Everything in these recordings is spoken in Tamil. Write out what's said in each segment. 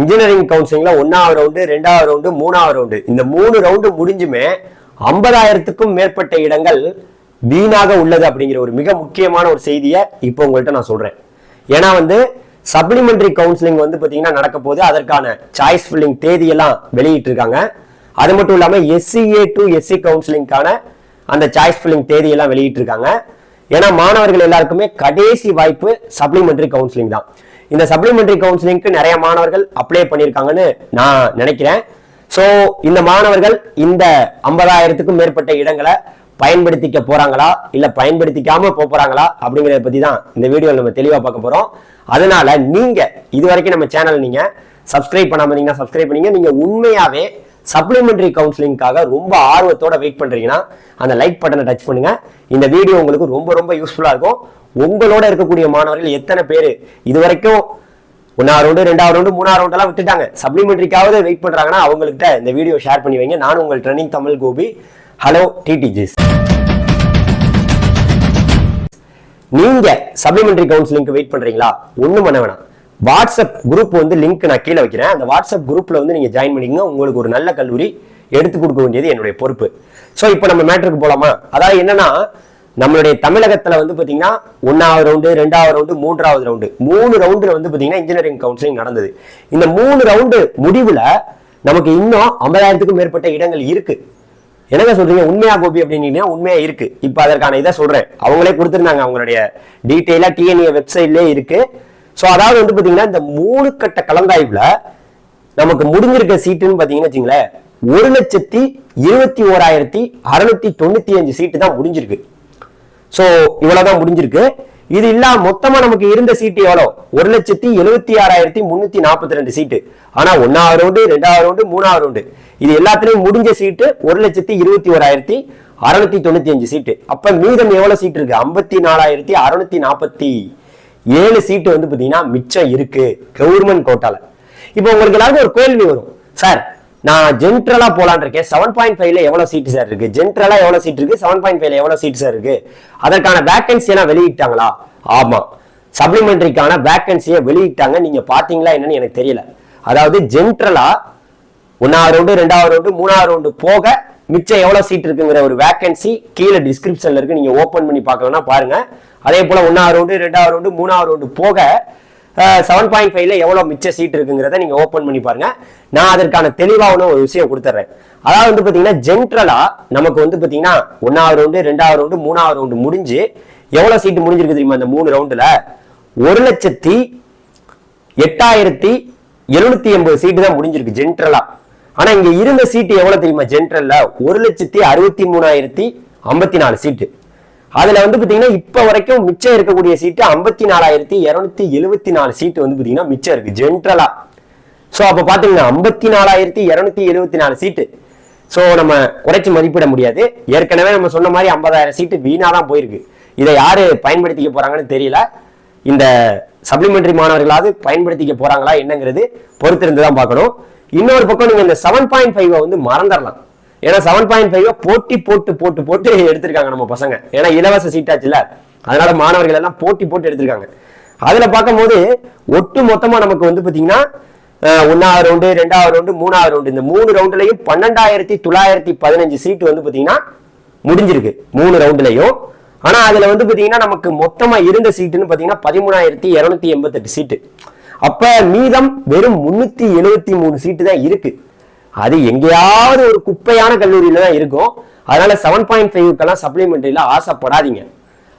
இன்ஜினியரிங் கவுன்சிலிங்ல ஒன்னாவது ரவுண்டு ரெண்டாவது ரவுண்டு மூணாவது ரவுண்டு இந்த மூணு ரவுண்டு முடிஞ்சுமே ஐம்பதாயிரத்துக்கும் மேற்பட்ட இடங்கள் வீணாக உள்ளது அப்படிங்கிற ஒரு மிக முக்கியமான ஒரு செய்தியை இப்போ உங்கள்கிட்ட நான் சொல்றேன். ஏன்னா வந்து சப்ளிமெண்டரி கவுன்சிலிங் வந்து பாத்தீங்கன்னா நடக்க போது அதற்கான சாய்ஸ் ஃபில்லிங் தேதியெல்லாம் வெளியிட்டு இருக்காங்க. அது மட்டும் இல்லாம எஸ்சிஏ டு எஸ்சி கவுன்சிலிங்கான அந்த சாய்ஸ் ஃபில்லிங் தேதியெல்லாம் வெளியிட்டு இருக்காங்க. ஏன்னா மாணவர்கள் எல்லாருக்குமே கடைசி வாய்ப்பு சப்ளிமெண்டரி கவுன்சிலிங் தான். இந்த சப்ளிமெண்டரி கவுன்சிலிங்க்கு நிறைய மாணவர்கள் அப்ளை பண்ணியிருக்காங்கன்னு நான் நினைக்கிறேன். ஸோ இந்த மாணவர்கள் இந்த ஐம்பதாயிரத்துக்கும் மேற்பட்ட இடங்களை பயன்படுத்திக்க போறாங்களா? இல்ல பயன்படுத்திக்காம போக போறாங்களா? அப்படிங்கிறத பத்தி தான் இந்த வீடியோவில் நம்ம தெளிவா பார்க்க போறோம். அதனால நீங்க இது வரைக்கும் நம்ம சேனல் நீங்க சப்ஸ்கிரைப் பண்ணாம இருந்தீங்கன்னா சப்ஸ்கிரைப் பண்ணீங்க. நீங்க உண்மையாவே சப்ளிமெண்ட்ரி கவுன்சிலிங்காக ரொம்ப ஆர்வத்தோட வெயிட் பண்றீங்கன்னா அந்த லைக் பட்டனை டச் பண்ணுங்க. இந்த வீடியோ உங்களுக்கு ரொம்ப ரொம்ப யூஸ்ஃபுல்லா இருக்கும். உங்களோட இருக்கக்கூடிய மாணவர்கள் எத்தனை பேர்? இது வரைக்கும் ரவுண்டு ரெண்டாவது ரவுண்டு மூணாவது ரவுண்டெல்லாம் விட்டுட்டாங்க. சப்ளிமெண்ட்ரிக்காவது வெயிட் பண்றாங்கன்னா அவங்கள்ட்ட இந்த வீடியோ ஷேர் பண்ணி வைங்க. நானும் உங்கள் ட்ரெண்டிங் தமிழ் கோபி. ஹலோ டிடிஜிஸ் நீங்க சப்ளிமெண்டரி கவுன்சிலிங்க்கு வெயிட் பண்றீங்களா? ஒன்றும் பண்ண வேணாம். வாட்ஸ்அப் குரூப் வந்து லிங்க் நான் கீழே வைக்கிறேன். அந்த வாட்ஸ்அப் குரூப்பில் வந்து நீங்கள் ஜாயின் பண்ணிக்கங்க. உங்களுக்கு ஒரு நல்ல கல்லூரி எடுத்து கொடுக்க வேண்டியது என்னுடைய பொறுப்பு. ஸோ இப்போ நம்ம மேட்ருக்கு போகலாமா அதாவது என்னன்னா நம்மளுடைய தமிழகத்தில் வந்து பார்த்தீங்கன்னா ஒன்றாவது ரவுண்டு ரெண்டாவது ரவுண்டு மூன்றாவது ரவுண்டு மூணு ரவுண்டில் வந்து பார்த்தீங்கன்னா இன்ஜினியரிங் கவுன்சிலிங் நடந்தது. இந்த மூணு ரவுண்டு முடிவில் நமக்கு இன்னும் ஐம்பதாயிரத்துக்கும் மேற்பட்ட இடங்கள் இருக்கு. என்னங்க சொல்றீங்க? உண்மையா கோபி அப்படின்னீங்கன்னா உண்மையா இருக்கு. இப்போ அதற்கான இதை சொல்றேன். அவங்களே கொடுத்துருந்தாங்க. அவங்களுடைய டீட்டெயிலாக டிஎன்ஏ வெப்சைட்லேயே இருக்கு. சோ அதாவது வந்து பார்த்தீங்கன்னா இந்த மூணு கட்ட கலந்தாய்வுல நமக்கு முடிஞ்சிருக்க சீட்டுன்னு பாத்தீங்கன்னா வச்சுங்களேன் ஒரு லட்சத்தி இருபத்தி ஓராயிரத்தி அறுநூத்தி தொண்ணூத்தி அஞ்சு சீட்டு தான் முடிஞ்சிருக்கு. சோ இவ்வளவுதான் முடிஞ்சிருக்கு. இது இல்லாம மொத்தமா நமக்கு இருந்த சீட்டு எவ்வளவு ஒரு லட்சத்தி எழுபத்தி ஆறாயிரத்தி முன்னூத்தி நாற்பத்தி ரெண்டு சீட்டு. ஆனா ஒன்னாவது ரவுண்டு ரெண்டாவது ரவுண்டு மூணாவது ரவுண்டு. இது எல்லாத்துலயும் முடிஞ்ச சீட்டு ஒரு லட்சத்தி இருபத்தி ஓராயிரத்தி அறுநூத்தி தொண்ணூத்தி அஞ்சு சீட்டு. அப்ப மீதம் எவ்வளவு சீட் இருக்கு? ஐம்பத்தி நாலாயிரத்தி அறுநூத்தி நாற்பத்தி ஏழு சீட்டு வந்து பார்த்தீங்கன்னா மிச்சம் இருக்கு. கவர்மெண்ட் கோட்டால இப்போ உங்களுக்கு எல்லாருக்கும் ஒரு கேள்வி வரும். சார் நான் ஜென்ட்ரலா போலான் இருக்கேன். செவன் பாயிண்ட் ஃபைவ்ல எவ்வளவு சீட் சார் இருக்கு? ஜென்ட்ரலா எவ்வளவு சீட் இருக்கு? செவன் பாயிண்ட் ஃபைவ்ல எவ்வளவு சீட் சார் இருக்கு? அதற்கான வேகன்சி எல்லாம் வெளியிட்டாங்களா? ஆமா. சப்ளிமெண்டரிக்கான வேகன்சியை வெளியிட்டாங்க. நீங்க பாத்தீங்களா என்னன்னு எனக்கு தெரியல. அதாவது ஜென்ட்ரலா ஒன்னாவது ரவுண்டு ரெண்டாவது ரவுண்டு மூணாவது ரவுண்டு போக மிச்சம் எவ்வளோ சீட் இருக்குங்கிற ஒரு வேக்கன்சி கீழே டிஸ்கிரிப்ஷனில் இருக்கு. நீங்கள் ஓப்பன் பண்ணி பார்க்கலன்னா பாருங்க. அதே போல் ஒன்றாவது ரவுண்டு ரெண்டாவது ரவுண்டு மூணாவது ரவுண்டு போக செவன் பாயிண்ட் ஃபைவ்ல எவ்வளவு மிச்ச சீட் இருக்குங்கிறத நீங்கள் ஓப்பன் பண்ணி பாருங்க. நான் அதற்கான தெளிவான ஒரு விஷயம் கொடுத்துட்றேன் அதாவது வந்து பார்த்தீங்கன்னா ஜென்ரலாக நமக்கு வந்து பார்த்தீங்கன்னா ஒன்றாவது ரவுண்டு ரெண்டாவது ரவுண்டு மூணாவது ரவுண்டு முடிஞ்சு எவ்வளோ சீட்டு முடிஞ்சிருக்கு தெரியுமா இந்த மூணு ரவுண்டில் ஒரு லட்சத்தி எட்டாயிரத்தி எழுநூத்தி எண்பது சீட்டு தான் முடிஞ்சிருக்கு ஜென்ட்ரலா ஆனா இங்க இருந்த சீட்டு எவ்வளவு தெரியுமா? ஜென்ட்ரல்ல ஒரு லட்சத்தி அறுபத்தி மூணாயிரத்தி ஐம்பத்தி நாலு சீட்டு அதுல வந்து பாத்தீங்கன்னா இப்ப வரைக்கும் மிச்சம் இருக்கக்கூடிய சீட்டு ஐம்பத்தி நாலாயிரத்தி இருநூத்தி எழுபத்தி நாலு சீட்டு வந்து பாத்தீங்கன்னா மிச்சம் இருக்கு. ஜென்ரலா சோ அப்ப பாத்தீங்கன்னா ஐம்பத்தி நாலாயிரத்தி இருநூத்தி எழுபத்தி நாலு சீட்டு சோ நம்ம குறைச்சி மதிப்பிட முடியாது. ஏற்கனவே நம்ம சொன்ன மாதிரி ஐம்பதாயிரம் சீட்டு வீணா தான் போயிருக்கு. இதை யாரு பயன்படுத்திக்க போறாங்கன்னு தெரியல. இந்த சப்ளிமெண்டரி மாணவர்களாவது பயன்படுத்திக்க போறாங்களா என்னங்கிறது பொறுத்திருந்து தான் பார்க்கணும். இன்னொரு பக்கம் நீங்க இந்த செவன் பாயிண்ட் ஃபைவ் வந்து மறந்துடலாம் ஏன்னா செவன் பாயிண்ட் ஃபைவ் போட்டி போட்டு போட்டு போட்டு எடுத்திருக்காங்க நம்ம பசங்க. ஏன்னா இலவச சீட்டாச்சுல அதனால மாணவர்கள் எல்லாம் போட்டி போட்டு எடுத்திருக்காங்க. அதுல பார்க்கும்போது ஒட்டு மொத்தமா நமக்கு வந்து பாத்தீங்கன்னா ஒன்னாவது ரவுண்டு ரெண்டாவது ரவுண்டு மூணாவது ரவுண்டு இந்த மூணு ரவுண்டுலையும் பன்னெண்டாயிரத்தி தொள்ளாயிரத்தி பதினஞ்சு சீட்டு வந்து பாத்தீங்கன்னா முடிஞ்சிருக்கு. மூணு ரவுண்டுலையும் ஆனா அதுல வந்து பாத்தீங்கன்னா நமக்கு மொத்தமா இருந்த சீட்டுன்னு பாத்தீங்கன்னா பதிமூணாயிரத்தி இருநூத்தி எண்பத்தெட்டு சீட்டு அப்ப மீதம் வெறும் முன்னூத்தி எழுபத்தி மூணு சீட்டு தான் இருக்கு. அது எங்கேயாவது ஒரு குப்பையான கல்லூரியில தான் இருக்கும். அதனால செவன் பாயிண்ட் ஃபைவ்க்கெல்லாம் சப்ளிமெண்ட்ரியில ஆசைப்படாதீங்க.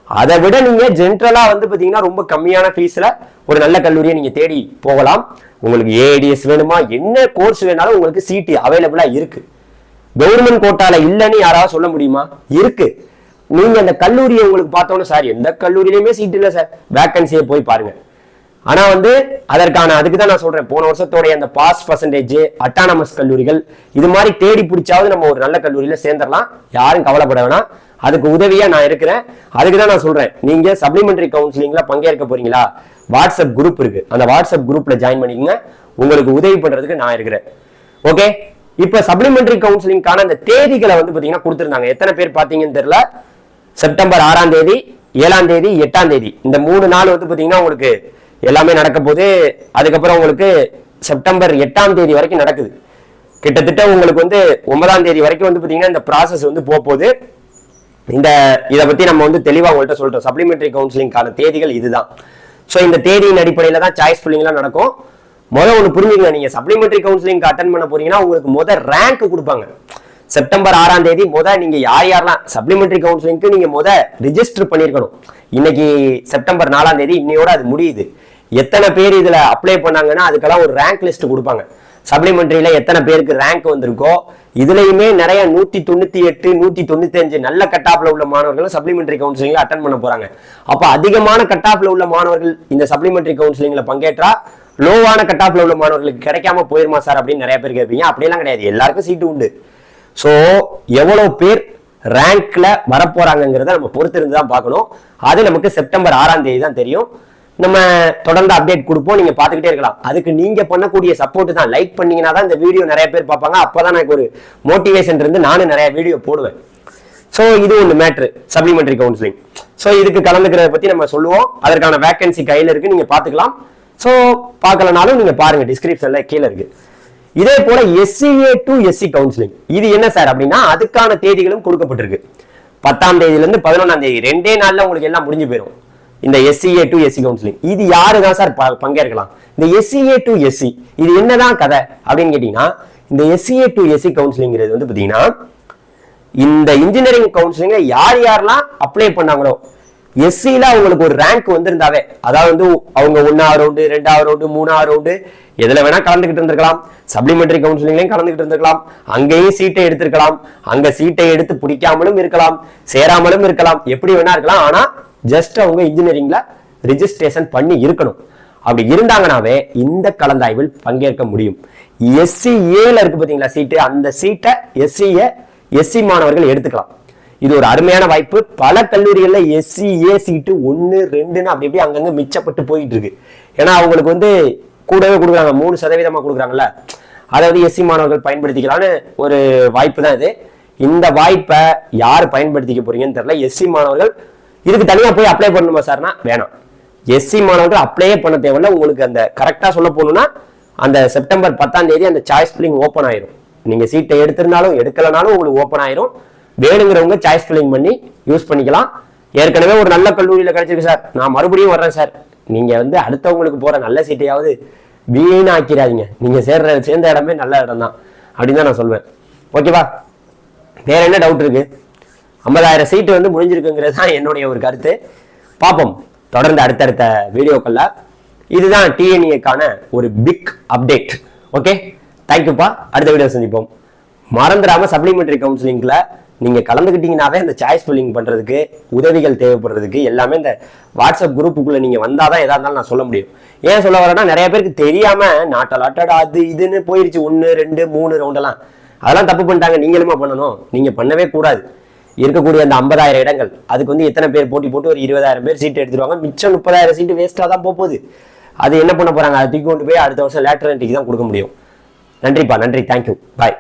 அதை விட நீங்க ஜென்ரலா வந்து பாத்தீங்கன்னா ரொம்ப கம்மியான ஃபீஸ்ல ஒரு நல்ல கல்லூரியை நீங்க தேடி போகலாம். உங்களுக்கு ஏடிஎஸ் வேணுமா? என்ன கோர்ஸ் வேணாலும் உங்களுக்கு சீட்டு அவைலபிளா இருக்கு. கவர்மெண்ட் கோட்டால இல்லைன்னு யாராவது சொல்ல முடியுமா? இருக்கு. நீங்க அந்த கல்லூரியை உங்களுக்கு பார்த்தோன்னு சார் எந்த கல்லூரியிலுமே சீட் இல்லை சார். வேக்கன்சியை போய் பாருங்க. ஆனா வந்து அதற்கான அதுக்கு தான் நான் சொல்றேன். போன வருஷத்தோடைய அந்த பாஸ் பர்சன்டேஜ் அட்டானமஸ் கல்லூரிகள் இது மாதிரி தேடி பிடிச்சாவது நம்ம ஒரு நல்ல கல்லூரியில சேர்ந்துடலாம் யாரும் கவலைப்பட வேணாம். அதுக்கு உதவியா நான் இருக்கிறேன். அதுக்கு தான் நான் சொல்றேன். நீங்க சப்ளிமெண்டரி கவுன்சிலிங்ல பங்கேற்க போறீங்களா? வாட்ஸ்அப் குரூப் இருக்கு. அந்த வாட்ஸ்அப் குரூப்ல ஜாயின் பண்ணிக்கங்க. உங்களுக்கு உதவி பண்றதுக்கு நான் இருக்கிறேன். ஓகே இப்ப சப்ளிமெண்டரி கவுன்சிலிங்கான அந்த தேதிகளை வந்து பாத்தீங்கன்னா கொடுத்துருந்தாங்க. எத்தனை பேர் பாத்தீங்கன்னு தெரியல. செப்டம்பர் ஆறாம் தேதி ஏழாம் தேதி எட்டாம் தேதி. இந்த மூணு நாள் வந்து பாத்தீங்கன்னா உங்களுக்கு எல்லாமே நடக்க போது அதுக்கப்புறம் உங்களுக்கு செப்டம்பர் எட்டாம் தேதி வரைக்கும் நடக்குது. கிட்டத்தட்ட உங்களுக்கு வந்து ஒன்பதாம் தேதி வரைக்கும் வந்து பார்த்தீங்கன்னா இந்த ப்ராசஸ் வந்து போக போகுது இந்த இதை பத்தி நம்ம வந்து தெளிவாக உங்கள்கிட்ட சொல்லிட்டோம் சப்ளிமெண்டரி கவுன்சிலிங்கான தேதிகள் இதுதான். ஸோ இந்த தேதியின் அடிப்படையில் தான் சாய்ஸ் ஃபில்லிங்லாம் நடக்கும். முதல் ஒன்று புரிஞ்சுங்க நீங்கள் சப்ளிமெண்டரி கவுன்சிலிங் அட்டன் பண்ண போறீங்கன்னா உங்களுக்கு முதல் ரேங்க் கொடுப்பாங்க. செப்டம்பர் ஆறாம் தேதி முத நீங்க யார் யாரெல்லாம் சப்ளிமெண்டரி கவுன்சிலிங்க்கு நீங்க முத ரிஜிஸ்டர் பண்ணிருக்கணும். இன்னைக்கு செப்டம்பர் நாலாம் தேதி இன்னையோட அது முடியுது. எத்தனை பேர் இதுல அப்ளை பண்ணாங்கன்னா அதுக்கெல்லாம் ஒரு ரேங்க் லிஸ்ட் கொடுப்பாங்க. சப்ளிமெண்ட்ரியில் எத்தனை பேருக்கு ரேங்க் வந்திருக்கோ இதுலையுமே நிறைய நூத்தி தொண்ணூத்தி எட்டு நூத்தி தொண்ணூத்தி அஞ்சு நல்ல கட்டாப்ல உள்ள மாணவர்களும் சப்ளிமெண்ட்ரி கவுன்சிலிங்கில் அட்டன் பண்ண போறாங்க. அப்போ அதிகமான கட்டாப்ல உள்ள மாணவர்கள் இந்த சப்ளிமெண்ட்ரி கவுன்சிலிங்கில் பங்கேற்றா லோவான கட்டாப்பில் உள்ள மாணவர்களுக்கு கிடைக்காம போயிருமா சார் அப்படின்னு நிறைய பேர் கேட்பீங்க. அப்படியெல்லாம் கிடையாது. எல்லாருக்கும் சீட்டு உண்டு. ஸோ எவ்வளவு பேர் ரேங்க்ல வரப்போறாங்கிறத நம்ம பொறுத்திருந்து தான் பார்க்கணும். அது நமக்கு செப்டம்பர் ஆறாம் தேதி தான் தெரியும். நம்ம தொடர்ந்து அப்டேட் கொடுப்போம். நீங்க பார்த்துக்கிட்டே இருக்கலாம். அதுக்கு நீங்க பண்ணக்கூடிய சப்போர்ட் தான். லைக் பண்ணீங்கன்னா தான் இந்த வீடியோ நிறைய பேர் பார்ப்பாங்க. அப்பதான் எனக்கு ஒரு மோட்டிவேஷன் இருந்து நானும் நிறைய வீடியோ போடுவேன். ஸோ இது ஒன்று மேட்ரு சப்ளிமெண்டரி கவுன்சிலிங் ஸோ இதுக்கு கலந்துக்கிறத பத்தி நம்ம சொல்லுவோம். அதற்கான வேகன்சி கையில் இருக்கு. நீங்க பார்த்துக்கலாம். ஸோ பார்க்கலனாலும் நீங்க பாருங்க. டிஸ்கிரிப்ஷன்ல கீழே இருக்கு. இதே போல எஸ்சிஏ டு எஸ்சி கவுன்சிலிங் இது என்ன சார் அப்படின்னா அதுக்கான தேதிகளும் கொடுக்கப்பட்டிருக்கு. பத்தாம் தேதியில இருந்து பதினொன்றாம் தேதி. ரெண்டே நாள்ல உங்களுக்கு எல்லாம் முடிஞ்சு போயிடும் இந்த எஸ்சிஏ டு எஸ்சி கவுன்சிலிங் இது யாரு தான் சார் பங்கேற்கலாம்? இந்த எஸ்சிஏ டு எஸ்சி இது என்னதான் கதை அப்படின்னு கேட்டீங்கன்னா இந்த எஸ்சிஏ டு எஸ்சி கவுன்சிலிங்கிறது வந்து பாத்தீங்கன்னா இந்த இன்ஜினியரிங் கவுன்சிலிங்ல யார் யாரெல்லாம் அப்ளை பண்ணாங்களோ எஸ்சில அவங்களுக்கு ஒரு ரேங்க் வந்திருந்தாவே அதாவது வந்து அவங்க ஒன்றாவது ரவுண்டு ரெண்டாவது ரவுண்டு மூணாவது ரவுண்டு எதுல வேணா கலந்துகிட்டு இருந்திருக்கலாம். சப்ளிமெண்டரி கவுன்சிலிங்லையும் கலந்துகிட்டு இருந்திருக்கலாம். அங்கேயும் சீட்டை எடுத்திருக்கலாம். அங்க சீட்டை எடுத்து பிடிக்காமலும் இருக்கலாம். சேராமலும் இருக்கலாம். எப்படி வேணா இருக்கலாம். ஆனா ஜஸ்ட் அவங்க இன்ஜினியரிங்ல ரிஜிஸ்ட்ரேஷன் பண்ணி இருக்கணும். அப்படி இருந்தாங்கனாவே இந்த கலந்தாய்வில் பங்கேற்க முடியும். எஸ்சி ஏல இருக்கு பாத்தீங்களா சீட்டு அந்த சீட்டை எஸ்சிய எஸ்சி மாணவர்கள் எடுத்துக்கலாம். இது ஒரு அருமையான வாய்ப்பு. பல கல்லூரிகள்ல எஸ்சி ஏ சீட்டு ஒன்னு ரெண்டுன்னு அப்படி இப்படி அங்கங்க மிச்சப்பட்டு போயிட்டு இருக்கு ஏன்னா அவங்களுக்கு வந்து கூடவே கொடுக்குறாங்க. மூணு சதவீதமா கொடுக்குறாங்கல்ல. அதை வந்து எஸ்சி மாணவர்கள் பயன்படுத்திக்கலாம்னு ஒரு வாய்ப்பு தான் இது. இந்த வாய்ப்பை யார் பயன்படுத்திக்க போறீங்கன்னு தெரியல. எஸ்சி மாணவர்கள் இதுக்கு தனியாக போய் அப்ளை பண்ணணுமா சார்னா வேணாம். எஸ்சி மாணவர்கள் அப்ளையே பண்ண தேவையில்ல. உங்களுக்கு அந்த கரெக்டாக சொல்ல போகணும்னா அந்த செப்டம்பர் பத்தாம் தேதி அந்த சாய்ஸ் ஃபில்லிங் ஓப்பன் ஆயிரும். நீங்கள் சீட்டை எடுத்திருந்தாலும் எடுக்கலனாலும் உங்களுக்கு ஓப்பன் ஆயிரும். வேணுங்கிறவங்க சாய்ஸ் ஃபில்லிங் பண்ணி யூஸ் பண்ணிக்கலாம். ஏற்கனவே ஒரு நல்ல கல்லூரியில் கிடைச்சிருக்கு சார் நான் மறுபடியும் வர்றேன் சார் நீங்கள் வந்து அடுத்தவங்களுக்கு போகிற நல்ல சீட்டையாவது வீணாக்கிறாதீங்க நீங்கள் சேர்ற சேர்ந்த இடமே நல்ல இடம் தான் அப்படின்னு தான் நான் சொல்வேன். ஓகேவா வேற என்ன டவுட் இருக்குது ஐம்பதாயிரம் சீட்டு வந்து முடிஞ்சிருக்குங்கிறது தான் என்னுடைய ஒரு கருத்து. பார்ப்போம். தொடர்ந்து அடுத்தடுத்த வீடியோக்கள்ல இதுதான் டிஎன்ஏக்கான ஒரு பிக் அப்டேட் ஓகே தேங்க்யூப்பா அடுத்த வீடியோ சந்திப்போம். மறந்துடாம சப்ளிமெண்டரி கவுன்சிலிங்கில் நீங்கள் கலந்துக்கிட்டீங்கனாவே அந்த சாய்ஸ் ஃபில்லிங் பண்றதுக்கு உதவிகள் தேவைப்படுறதுக்கு எல்லாமே இந்த வாட்ஸ்அப் குரூப்புக்குள்ளே நீங்கள் வந்தால் தான் எதா இருந்தாலும் நான் சொல்ல முடியும். ஏன் சொல்ல வரேன்னா நிறைய பேருக்கு தெரியாமல் நாட்டல் அட்டடா அது இதுன்னு போயிடுச்சு ஒன்னு ரெண்டு மூணு ரவுண்டெல்லாம் அதெல்லாம் தப்பு பண்ணிட்டாங்க. நீங்களுமா பண்ணணும். நீங்கள் பண்ணவே கூடாது. இருக்கக்கூடிய அந்த ஐம்பதாயிரம் இடங்கள். அதுக்கு வந்து எத்தனை பேர் போட்டி போட்டு ஒரு இருபதாயிரம் பேர் சீட்டு எடுத்துருவாங்க. மிச்சம் முப்பதாயிரம் சீட்டு வேஸ்ட்டாக தான் போகுது. அது என்ன பண்ண போறாங்க? அதை தூக்கி கொண்டு போய் அடுத்த வருஷம் லேட்டர் தான் கொடுக்க முடியும். நன்றிப்பா நன்றி. Thank you bye